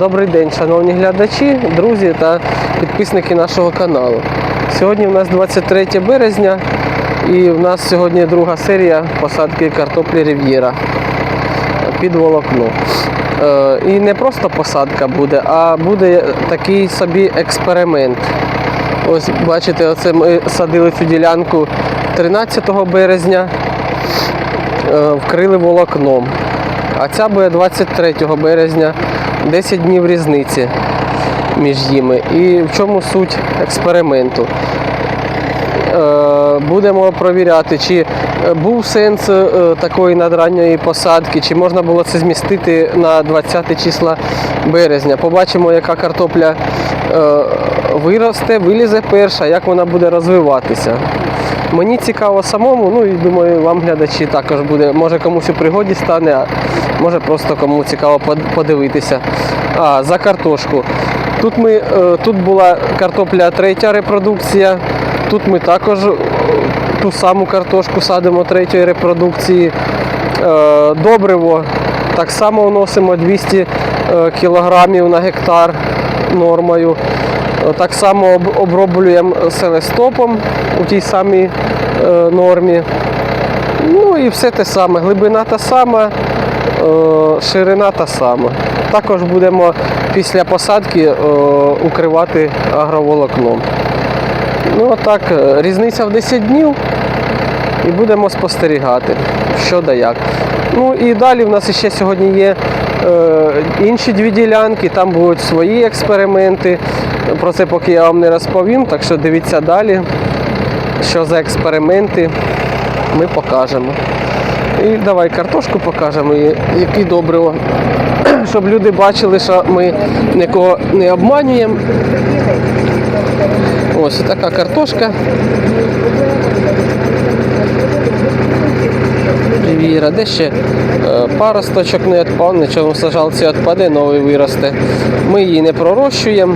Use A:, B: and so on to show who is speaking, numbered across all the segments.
A: Добрий день, шановні глядачі, друзі та підписники нашого каналу. Сьогодні у нас 23 березня і в нас сьогодні друга серія посадки картоплі Рів'єра під волокно. Е, І не просто посадка буде, а буде такий собі експеримент. Ось бачите, оце ми садили цю ділянку 13 березня, е, вкрили волокном. А ця буде 23 березня, 10 днів різниці між ними. І в чому суть експерименту? Е, Будемо провіряти, чи був сенс е, такої надранньої посадки, чи можна було це змістити на 20 числа березня. Побачимо, яка картопля е, виросте, вилізе перша, як вона буде розвиватися. Мені цікаво самому, ну і думаю, вам глядачі також буде. Може комусь у пригоді стане, може просто кому цікаво под- подивитися. А, за картошку. Тут, ми, е, тут була картопля третя репродукція. Тут ми також е, ту саму картошку садимо третьої репродукції. Е, Добриво так само вносимо 200 е, кілограмів на гектар нормою. Так само оброблюємо селестопом у тій самій нормі. Ну і все те саме. Глибина та сама, ширина та сама. Також будемо після посадки е, укривати агроволокном. Ну отак, е, різниця в 10 днів і будемо спостерігати, що да як. Ну і далі в нас ще сьогодні є е, інші дві ділянки, там будуть свої експерименти. Про це поки я вам не розповім, так що дивіться далі, що за експерименти ми покажемо. І давай картошку покажемо, і які добриво. Щоб люди бачили, що ми нікого не обманюємо. Ось така картошка. Віра, де ще е, паросточок не відпав, нічого в сажалці відпаде, новий виросте. Ми її не пророщуємо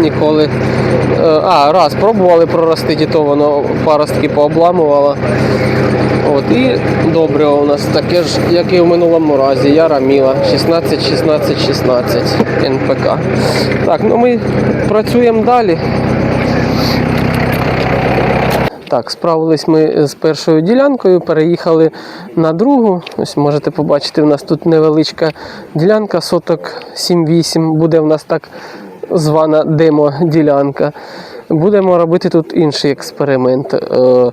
A: ніколи. Е, А, раз пробували проростити, то воно паростки пообламувало. От, і добре у нас таке ж, як і в минулому разі. Яра Міла 16, 16, 16 НПК. Так, ну ми працюємо далі. Так, справились ми з першою ділянкою, переїхали на другу. Ось можете побачити, у нас тут невеличка ділянка, соток 7-8, буде в нас так звана демо-ділянка. Будемо робити тут інший експеримент. Е,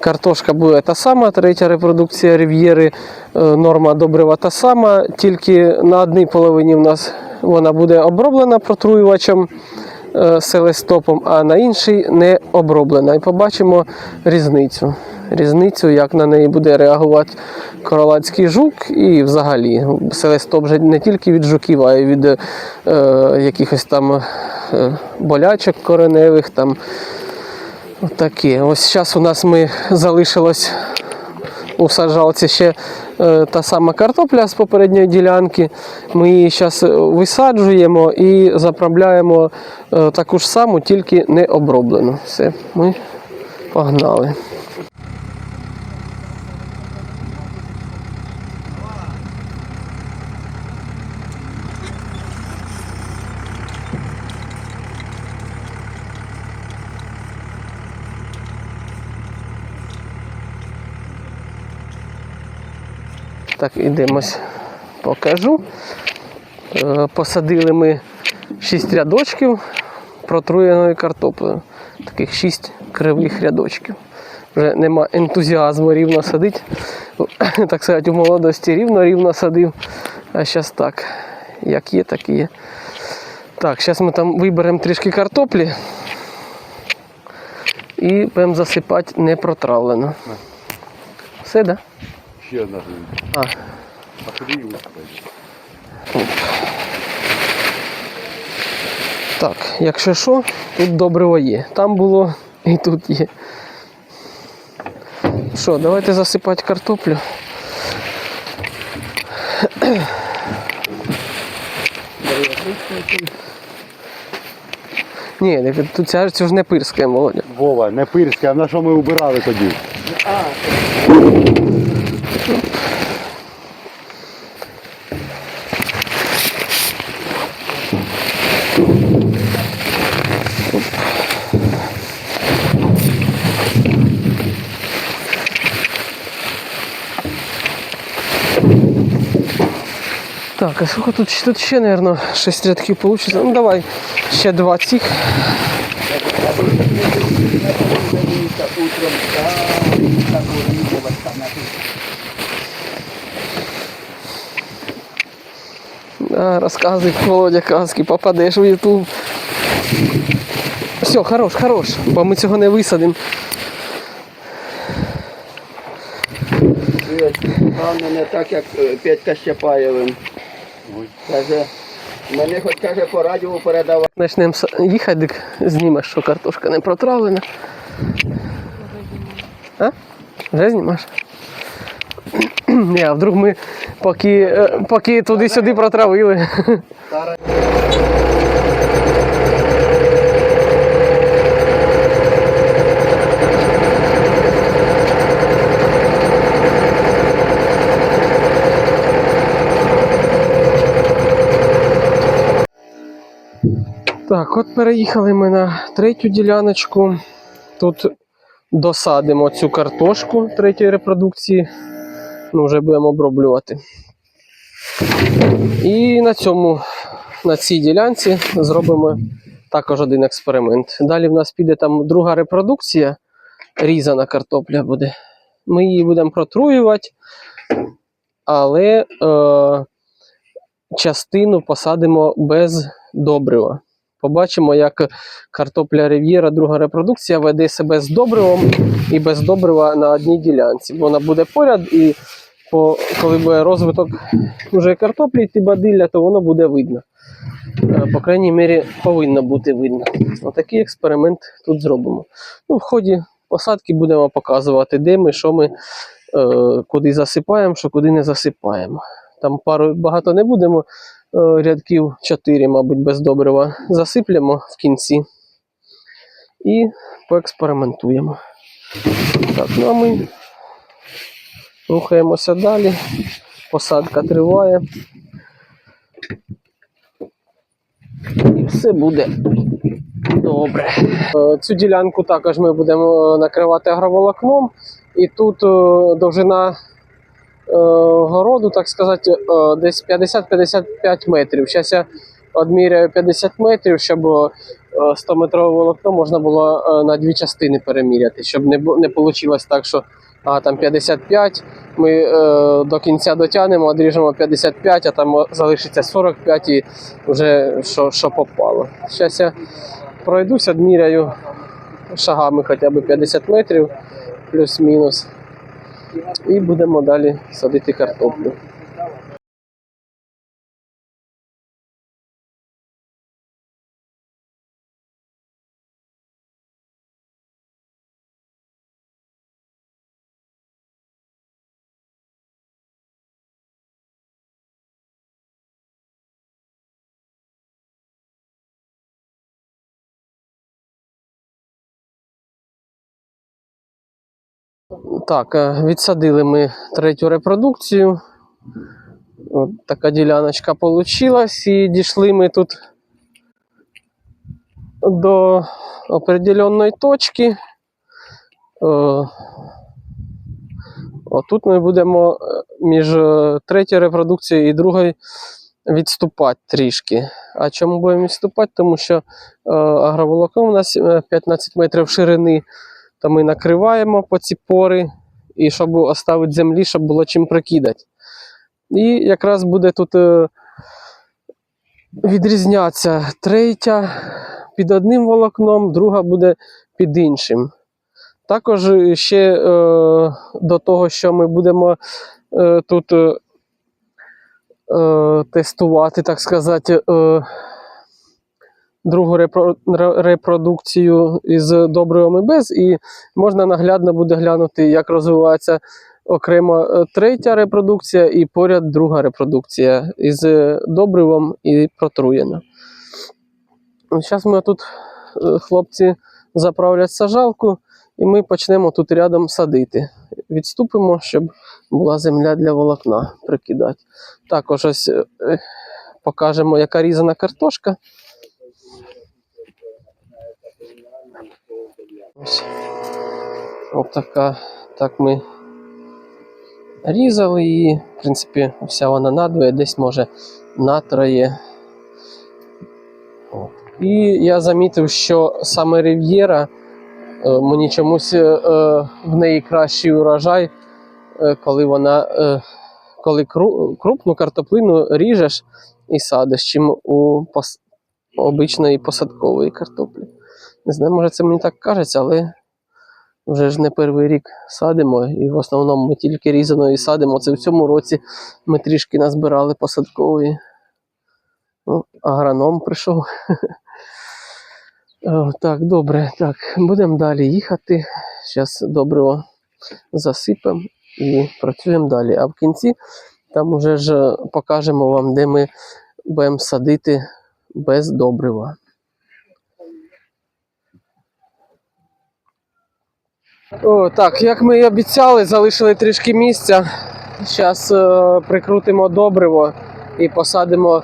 A: Картошка буде та сама, третя репродукція рів'єри, е, норма добрива та сама, тільки на одній половині в нас вона буде оброблена протруювачем е, селестопом, а на іншій не оброблена. І побачимо різницю. Різницю, як на неї буде реагувати королацький жук і взагалі селестоп вже не тільки від жуків, а й від е, якихось там е, болячок кореневих. Там, Таке. Ось зараз у нас ми залишилось у саджалці ще е, та сама картопля з попередньої ділянки. Ми її зараз висаджуємо і заправляємо е, таку ж саму, тільки не оброблену. Все, ми погнали. Так, ідемось, покажу. Е, Посадили ми 6 рядочків протруєної картоплею. Таких 6 кривих рядочків. Вже нема ентузіазму рівно садити. Так сказати, у молодості рівно-рівно садив. А зараз так, як є, так і є. Так, зараз ми там виберемо трішки картоплі і будемо засипати непротравлено. Все, так? Да?
B: Ще одна.
A: А.
B: А її висипати?
A: Так, якщо що, тут добриво є. Там було і тут є. Що, давайте засипати картоплю. Ні, тут ця, це ж не пирське, Володя.
B: Вова, не пирське, а на що ми убирали тоді?
A: Так, а сколько тут, тут ще, наверное, 6 рядків получится. Ну давай, ще два цих. Да, рассказывай, Володя, казки, попадеш в Ютуб. Все, хорош, хорош, бо ми цього не висадимо.
C: Певно, не так, як е, Петька Щепаєвим. Каже, мене хоч каже по радіо передавав.
A: Почнемо їхати, так знімеш, що картошка не протравлена. А? Вже знімаєш? Ні, а вдруг ми поки, е, поки туди-сюди протравили. Так, от переїхали ми на третю діляночку. Тут досадимо цю картошку третьої репродукції. Ну, вже будемо оброблювати. І на цьому, на цій ділянці зробимо також один експеримент. Далі в нас піде там друга репродукція, різана картопля буде. Ми її будемо протруювати, але е, частину посадимо без добрива. Побачимо, як картопля Рів'єра, друга репродукція, веде себе з добривом і без добрива на одній ділянці. Вона буде поряд, і по, коли буде розвиток вже картоплі йти бадилля, то воно буде видно. Е, По крайній мірі, повинно бути видно. Отакий експеримент тут зробимо. Ну, в ході посадки будемо показувати, де ми, що ми, е, куди засипаємо, що куди не засипаємо. Там пару багато не будемо рядків 4, мабуть, без добрива засиплемо в кінці і поекспериментуємо. Так, ну а ми рухаємося далі. Посадка триває. І все буде добре. Е, Цю ділянку також ми будемо е, накривати агроволокном. І тут е, довжина е, городу, так сказати, е, десь 50-55 метрів. Зараз я відміряю 50 метрів, щоб 100 метрове волокно можна було е, на дві частини переміряти, щоб не, вийшло так, що а, там 55, ми е, до кінця дотягнемо, одріжемо 55, а там залишиться 45 і вже що, що попало. Зараз я пройдусь, відміряю шагами хоча б 50 метрів, плюс-мінус. І будемо далі садити картоплю. Так, е, відсадили ми третю репродукцію. От така діляночка вийшла. І дійшли ми тут до определенної точки. Е, Отут ми будемо е, між третьою репродукцією і другою відступати трішки. А чому будемо відступати? Тому що агроволокно у нас е, 15 метрів ширини, то ми накриваємо по ці пори, і щоб оставити землі, щоб було чим прикидати. І якраз буде тут е, відрізнятися третя під одним волокном, друга буде під іншим. Також ще е, до того, що ми будемо е, тут е, е, тестувати, так сказати, е, другу репродукцію із добривом і без, і можна наглядно буде глянути, як розвивається окремо е, третя репродукція і поряд друга репродукція із е, добривом і протруєна. Зараз ми тут е, хлопці заправлять сажалку, і ми почнемо тут рядом садити. Відступимо, щоб була земля для волокна прикидати. Також ось покажемо, яка різана картошка. Ось. Така. Так ми різали її. В принципі, вся вона надвоє, десь може натроє. І я замітив, що саме Рів'єра, е, мені чомусь е, в неї кращий урожай, е, коли вона. Е, коли крупну картоплину ріжеш і садиш, чим у обичної посадкової картоплі. Не знаю, може це мені так кажеться, але вже ж не перший рік садимо, і в основному ми тільки різаною садимо. Це в цьому році ми трішки назбирали посадкової. Ну, агроном прийшов. Так, добре, так, будемо далі їхати. Зараз добриво засипемо і працюємо далі. А в кінці там уже ж покажемо вам, де ми будемо садити без добрива. О, так, як ми і обіцяли, залишили трішки місця. Зараз е, прикрутимо добриво і посадимо,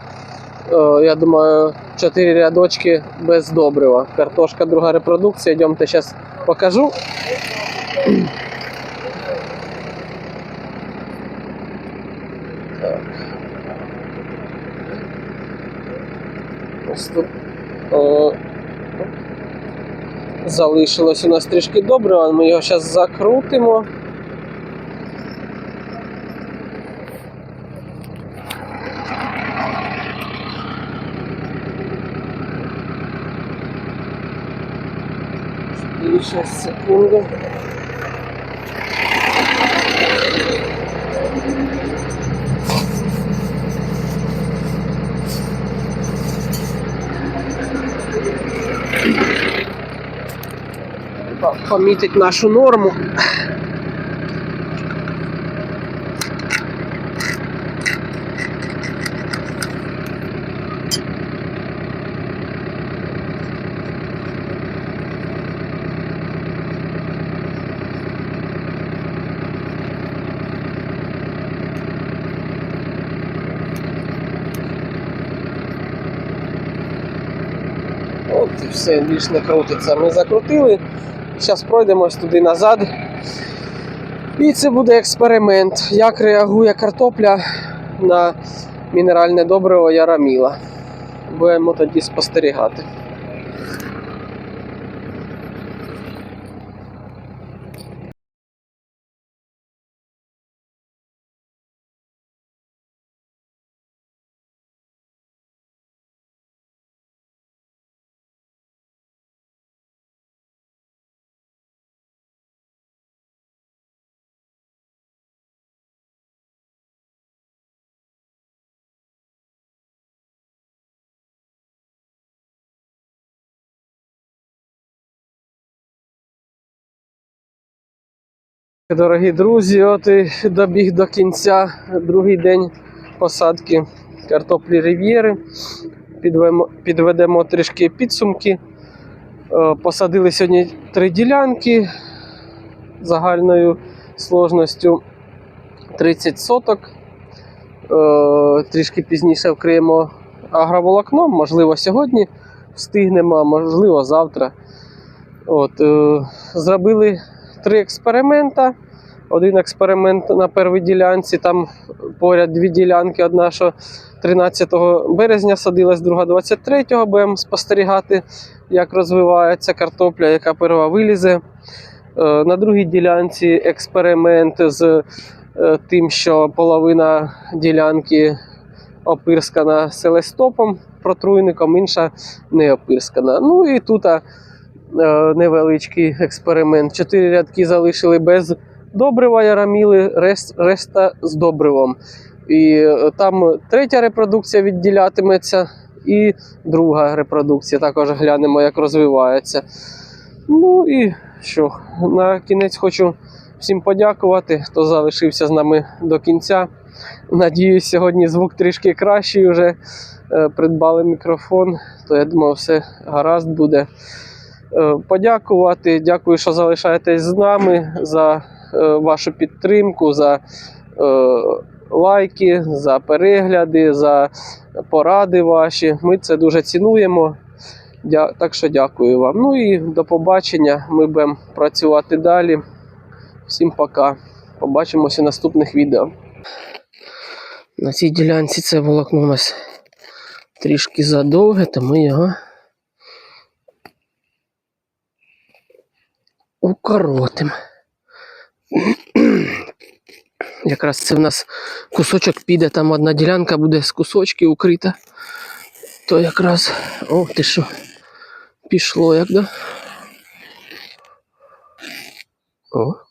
A: е, я думаю, 4 рядочки без добрива. Картошка, друга репродукція. Йдемте зараз покажу. Так. Ось тут. О, залишилось у нас трішки добрива, ми його зараз закрутимо. Ще секунду. Помітить нашу норму. От все, більш крутиться. Ми закрутили. Зараз пройдемось туди назад. І це буде експеримент, як реагує картопля на мінеральне добриво Яраміла. Будемо тоді спостерігати. Дорогі друзі, от і добіг до кінця другий день посадки картоплі Рів'єри. Підведемо трішки підсумки. Е, Посадили сьогодні три ділянки загальною сложністю 30 соток. Е, Трішки пізніше вкриємо агроволокном, можливо, сьогодні встигнемо, а можливо, завтра. От, е, зробили три експеримента. Один експеримент на першій ділянці, там поряд дві ділянки, одна, що 13 березня садилась, друга 23-го. Будемо спостерігати, як розвивається картопля, яка перша вилізе. Е, На другій ділянці експеримент з е, тим, що половина ділянки опирскана селестопом, протруйником, інша не опирскана. Ну і тут невеличкий експеримент. Чотири рядки залишили без добрива яраміли, рес- решта з добривом. І е, там третя репродукція відділятиметься, і друга репродукція. Також глянемо, як розвивається. Ну і що, на кінець хочу всім подякувати, хто залишився з нами до кінця. Надіюсь, сьогодні звук трішки кращий вже. Е, Придбали мікрофон, то я думаю, все гаразд буде. Е, Подякувати. Дякую, що залишаєтесь з нами за е, вашу підтримку, за е, лайки, за перегляди, за поради ваші. Ми це дуже цінуємо. Так що дякую вам. Ну і до побачення. Ми будемо працювати далі. Всім пока. Побачимося в наступних відео. На цій ділянці це волокно у нас трішки задовге, то ми його укоротимо. Якраз це в нас кусочок піде, там одна ділянка буде з кусочки укрита. То якраз. О, ти що? Пішло як, да? О.